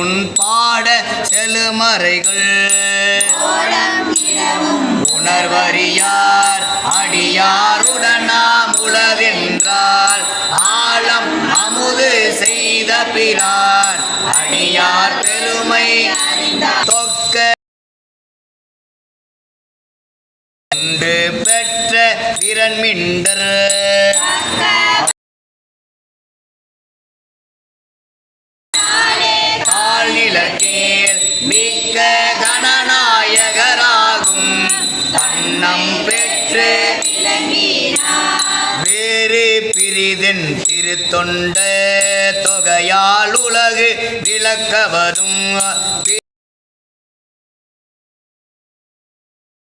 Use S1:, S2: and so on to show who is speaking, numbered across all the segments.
S1: முன் பாட செலுமறைகள் உணர்வறியார் அடியாருடனாம் உளவென்றால் ஆழம் அமுது செய்த பிரான் அடியார் பெருமை தொக்க கண்டு பெற்ற திறன்மிண்டர் பிரிதென் திருத்தொண்ட தொகையால் உலகு விளக்க வரும்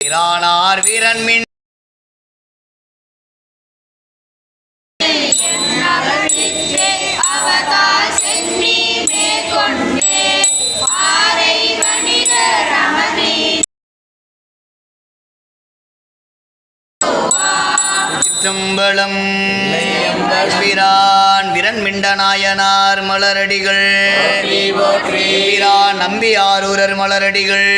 S1: பிரானார் வீரன்மின் சிற்றம்பலம் பிரான் விரண்மிண்ட நாயனார் மலரடிகள். பிரான் நம்பி ஆரூரர் மலரடிகள்.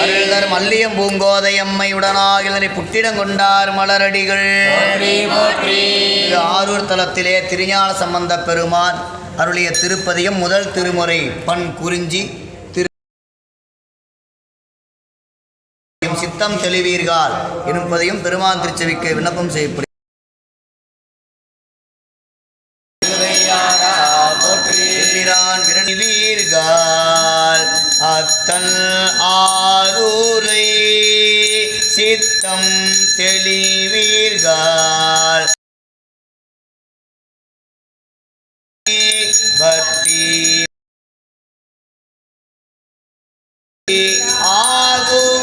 S1: அருள்தர் மல்லியம் பூங்கோதை அம்மை உடனாகிலரை புட்டிடம் கொண்டார் மலரடிகள். ஆரூர் தலத்திலே திருஞான சம்பந்த பெருமான் அருளிய திருப்பதியம் முதல் திருமுறை. பண் குறிஞ்சி சித்தம் தெளிவீர்கள் என்பதையும் பெருமான் திருச்செவிக்கு விண்ணப்பம் செய்யப்படும் அத்தன் ஆரூரை சித்தம் தெளிவீர்கள். பக்தி ஆகும்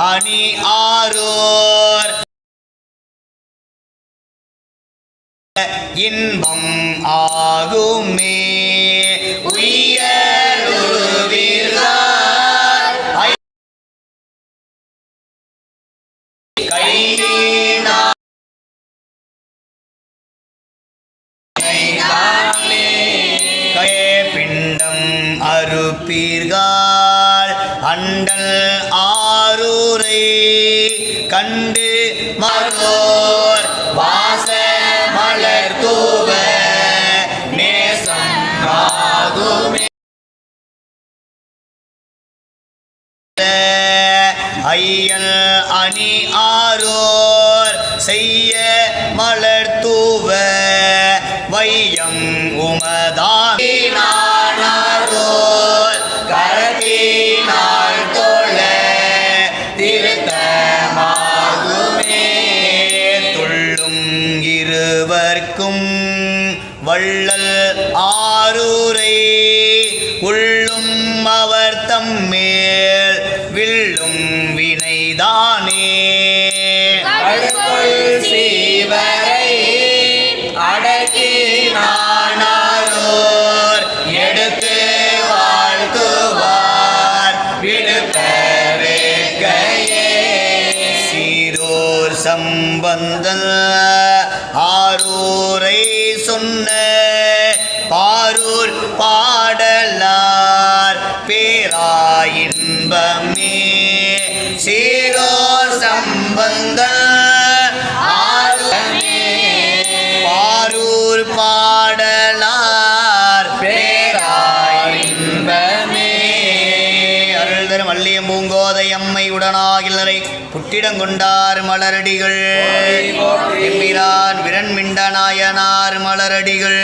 S1: அணி ஆரோர் இன்பம் ஆகுமே பிண்டம் அறுப்பீர்கள் அண்டல் ஆ ஆரூரை கண்டு மரோர் வாச மலர் தூவ நேசம் ஆகுமே ஐயல் அணி ஆரோர் செய்ய மலர் தூவ வையம் உமதானாரோர் வள்ளல் ஆரூரை உள்ளும் அவர் தம்மேல் வில்லும் வினைதானே.
S2: சீவரை
S1: அடக்கினானோர் எடுத்து வாழ்த்துவார். விடுப்பவேக்கையே சீரோர் சம்பந்தல் ஆரூரை சொன்ன பாரூர் பாடலார் பேராயின்பமே. சீரோ சம்பந்தல் பூங்கோதை அம்மை உடனாகிலரை புட்டிடங்கொண்டார் மலரடிகள். எம்பிரான் விரண்மிண்ட நாயனார் மலரடிகள்.